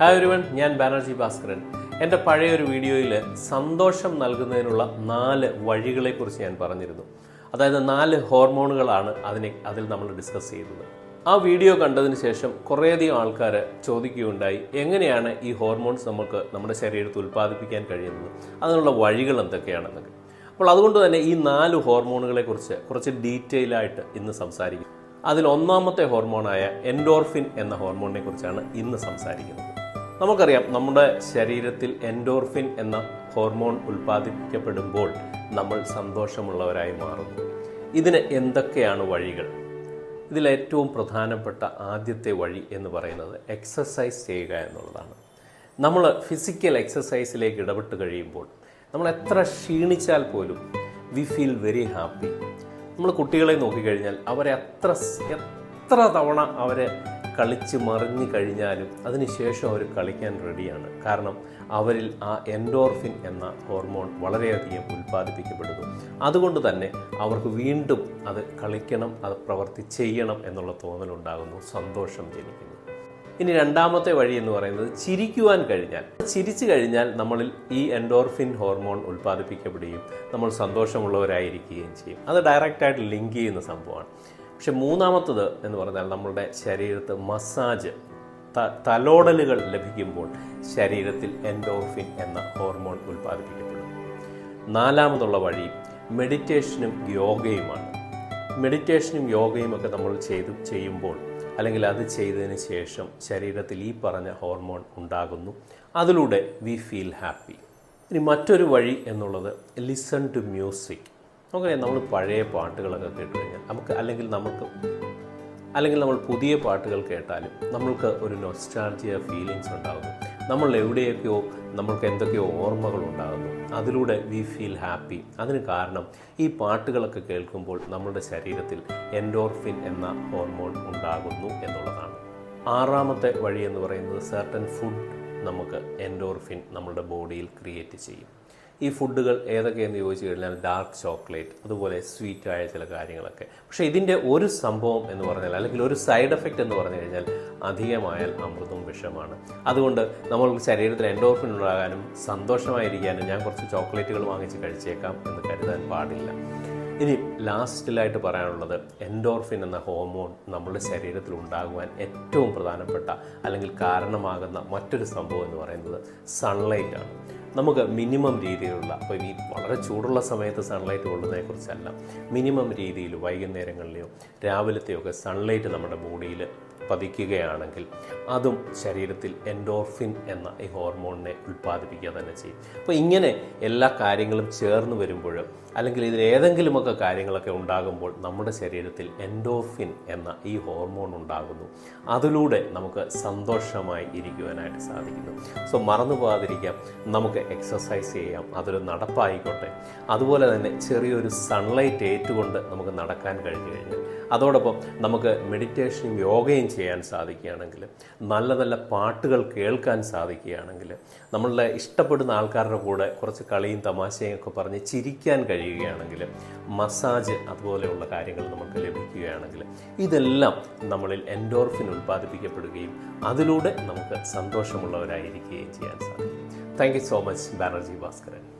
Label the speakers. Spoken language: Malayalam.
Speaker 1: ഹായ് ഒരുവൻ ഞാൻ ബാനർജി ഭാസ്കരൻ. എന്റെ പഴയ ഒരു വീഡിയോയിൽ സന്തോഷം നൽകുന്നതിനുള്ള നാല് വഴികളെക്കുറിച്ച് ഞാൻ പറഞ്ഞിരുന്നു. അതായത് നാല് ഹോർമോണുകളാണ് അതിനെ അതിൽ നമ്മൾ ഡിസ്കസ് ചെയ്തത് ആ വീഡിയോ കണ്ടതിന് ശേഷം കുറേയധികം ആൾക്കാർ ചോദിക്കുകയുണ്ടായി എങ്ങനെയാണ് ഈ ഹോർമോൺസ് നമുക്ക് നമ്മുടെ ശരീരത്തിൽ ഉൽപ്പാദിപ്പിക്കാൻ കഴിയുന്നത്? അതിനുള്ള വഴികൾ എന്തൊക്കെയാണെന്നൊക്കെ. അപ്പോൾ അതുകൊണ്ട് തന്നെ ഈ നാല് ഹോർമോണുകളെ കുറിച്ച് കുറച്ച് ഡീറ്റെയിൽ ആയിട്ട് ഇന്ന് സംസാരിക്കും. അതിൽ ഒന്നാമത്തെ ഹോർമോണായ എൻഡോർഫിൻ എന്ന ഹോർമോണിനെ കുറിച്ചാണ് ഇന്ന് സംസാരിക്കുന്നത്. നമുക്കറിയാം നമ്മുടെ ശരീരത്തിൽ എൻഡോർഫിൻ എന്ന ഹോർമോൺ ഉൽപ്പാദിപ്പിക്കപ്പെടുമ്പോൾ നമ്മൾ സന്തോഷമുള്ളവരായി മാറുന്നു. ഇതിന് എന്തൊക്കെയാണ് വഴികൾ? ഇതിൽ ഏറ്റവും പ്രധാനപ്പെട്ട ആദ്യത്തെ വഴി എന്ന് പറയുന്നത് എക്സസൈസ് ചെയ്യുക എന്നുള്ളതാണ്. നമ്മൾ ഫിസിക്കൽ എക്സസൈസിലേക്ക് ഇടപെട്ട് കഴിയുമ്പോൾ നമ്മൾ എത്ര ക്ഷീണിച്ചാൽ പോലും വി ഫീൽ വെരി ഹാപ്പി. നമ്മൾ കുട്ടികളെ നോക്കിക്കഴിഞ്ഞാൽ അവരെ അത്ര എത്ര തവണ അവരെ കളിച്ച് മറിഞ്ഞു കഴിഞ്ഞാലും അതിനുശേഷം അവർ കളിക്കാൻ റെഡിയാണ് കാരണം അവരിൽ ആ എൻഡോർഫിൻ എന്ന ഹോർമോൺ വളരെയധികം ഉൽപ്പാദിപ്പിക്കപ്പെടുന്നു. അതുകൊണ്ട് തന്നെ അവർക്ക് വീണ്ടും അത് കളിക്കണം അത് പ്രവർത്തി ചെയ്യണം എന്നുള്ള തോന്നലുണ്ടാകുന്നു സന്തോഷം ജനിക്കുന്നു. ഇനി രണ്ടാമത്തെ വഴി എന്ന് പറയുന്നത് ചിരിക്കുവാൻ കഴിഞ്ഞാൽ. ചിരിച്ചു കഴിഞ്ഞാൽ നമ്മളിൽ ഈ എൻഡോർഫിൻ ഹോർമോൺ ഉൽപ്പാദിപ്പിക്കപ്പെടുകയും നമ്മൾ സന്തോഷമുള്ളവരായിരിക്കുകയും ചെയ്യും. അത് ഡയറക്റ്റായിട്ട് ലിങ്ക് ചെയ്യുന്ന സംഭവമാണ്. പക്ഷെ മൂന്നാമത്തത് എന്ന് പറഞ്ഞാൽ നമ്മളുടെ ശരീരത്ത് മസാജ് തലോടലുകൾ ലഭിക്കുമ്പോൾ ശരീരത്തിൽ എൻഡോർഫിൻ എന്ന ഹോർമോൺ ഉൽപ്പാദിപ്പിക്കപ്പെടും നാലാമതുള്ള വഴി മെഡിറ്റേഷനും യോഗയുമാണ്. മെഡിറ്റേഷനും യോഗയും ഒക്കെ നമ്മൾ ചെയ്തു ചെയ്യുമ്പോൾ അല്ലെങ്കിൽ അത് ചെയ്തതിന് ശേഷം ശരീരത്തിൽ ഈ പറഞ്ഞ ഹോർമോൺ ഉണ്ടാകുന്നു. അതിലൂടെ വി ഫീൽ ഹാപ്പി. ഇനി മറ്റൊരു വഴി എന്നുള്ളത് ലിസൺ ടു മ്യൂസിക്. നമുക്കറിയാം നമ്മൾ പഴയ പാട്ടുകളൊക്കെ കേട്ട് കഴിഞ്ഞാൽ നമുക്ക് അല്ലെങ്കിൽ നമുക്ക് അല്ലെങ്കിൽ നമ്മൾ പുതിയ പാട്ടുകൾ കേട്ടാലും നമ്മൾക്ക് ഒരു നൊസ്റ്റാൾജിയ ഫീലിങ്സ് ഉണ്ടാകുന്നു. നമ്മൾ എവിടെയൊക്കെയോ നമ്മൾക്ക് എന്തൊക്കെയോ ഓർമ്മകൾ ഉണ്ടാകുന്നു. അതിലൂടെ വി ഫീൽ ഹാപ്പി അതിന് കാരണം ഈ പാട്ടുകളൊക്കെ കേൾക്കുമ്പോൾ നമ്മുടെ ശരീരത്തിൽ എൻഡോർഫിൻ എന്ന ഹോർമോൺ ഉണ്ടാകുന്നു എന്നുള്ളതാണ്. ആറാമത്തെ വഴി എന്ന് പറയുന്നത് സർട്ടൻ ഫുഡ് നമുക്ക് എൻഡോർഫിൻ നമ്മുടെ ബോഡിയിൽ ക്രിയേറ്റ് ചെയ്യും. ഈ ഫുഡുകൾ ഏതൊക്കെയെന്ന് ചോദിച്ചു കഴിഞ്ഞാൽ ഡാർക്ക് ചോക്ലേറ്റ് അതുപോലെ സ്വീറ്റ് ആയ ചില കാര്യങ്ങളൊക്കെ. പക്ഷേ ഇതിന്റെ ഒരു സംഭവം എന്ന് പറഞ്ഞാൽ അല്ലെങ്കിൽ ഒരു സൈഡ് എഫക്റ്റ് എന്ന് പറഞ്ഞു കഴിഞ്ഞാൽ അധികമായാൽ അമൃതും വിഷമാണ്. അതുകൊണ്ട് നമ്മൾ ശരീരത്തിൽ എൻഡോർഫിൻ ഉണ്ടാകാനും സന്തോഷമായിരിക്കാനും ഞാൻ കുറച്ച് ചോക്ലേറ്റുകൾ വാങ്ങിച്ച് കഴിച്ചേക്കാം എന്ന് കരുതാൻ പാടില്ല. ഇനി ലാസ്റ്റിലായിട്ട് പറയാനുള്ളത് എൻഡോർഫിൻ എന്ന ഹോർമോൺ നമ്മുടെ ശരീരത്തിൽ ഉണ്ടാകുവാൻ ഏറ്റവും പ്രധാനപ്പെട്ട അല്ലെങ്കിൽ കാരണമാകുന്ന മറ്റൊരു സംഭവം എന്ന് പറയുന്നത് സൺലൈറ്റ് ആണ്. നമുക്ക് മിനിമം രീതിയിലുള്ള അപ്പോൾ ഈ വളരെ ചൂടുള്ള സമയത്ത് സൺലൈറ്റ് കൊള്ളുന്നതിനെക്കുറിച്ചല്ല മിനിമം രീതിയിൽ വൈകുന്നേരങ്ങളിലെയോ രാവിലത്തെയോ ഒക്കെ സൺലൈറ്റ് നമ്മുടെ ബോഡിയിൽ പതിക്കുകയാണെങ്കിൽ അതും ശരീരത്തിൽ എൻഡോർഫിൻ എന്ന ഈ ഹോർമോണിനെ ഉൽപ്പാദിപ്പിക്കുക തന്നെ ചെയ്യും. അപ്പോൾ ഇങ്ങനെ എല്ലാ കാര്യങ്ങളും ചേർന്ന് വരുമ്പോൾ അല്ലെങ്കിൽ ഇതിൽ ഏതെങ്കിലുമൊക്കെ കാര്യങ്ങളൊക്കെ ഉണ്ടാകുമ്പോൾ നമ്മുടെ ശരീരത്തിൽ എൻഡോർഫിൻ എന്ന ഈ ഹോർമോൺ ഉണ്ടാകുന്നു. അതിലൂടെ നമുക്ക് സന്തോഷമായി ഇരിക്കുവാനായിട്ട് സാധിക്കുന്നു. സോ മറന്നു പോകാതിരിക്കാം. നമുക്ക് എക്സസൈസ് ചെയ്യാം. അതൊരു നടപ്പായിക്കോട്ടെ. അതുപോലെ തന്നെ ചെറിയൊരു സൺലൈറ്റ് ഏറ്റുകൊണ്ട് നമുക്ക് നടക്കാൻ കഴിഞ്ഞു കഴിഞ്ഞാൽ അതോടൊപ്പം നമുക്ക് മെഡിറ്റേഷനും യോഗയും ചെയ്യാൻ സാധിക്കുകയാണെങ്കിൽ നല്ല നല്ല പാട്ടുകൾ കേൾക്കാൻ സാധിക്കുകയാണെങ്കിൽ നമ്മളുടെ ഇഷ്ടപ്പെടുന്ന ആൾക്കാരുടെ കൂടെ കുറച്ച് കളിയും തമാശയും ഒക്കെ പറഞ്ഞ് ചിരിക്കാൻ കഴിയുകയാണെങ്കിൽ മസാജ് അതുപോലെയുള്ള കാര്യങ്ങൾ നമുക്ക് ലഭിക്കുകയാണെങ്കിൽ ഇതെല്ലാം നമ്മളിൽ എൻഡോർഫിൻ ഉൽപ്പാദിപ്പിക്കപ്പെടുകയും അതിലൂടെ നമുക്ക് സന്തോഷമുള്ളവരായിരിക്കുകയും ചെയ്യാൻ സാധിക്കും. Thank you so much Banerjee Bhaskaran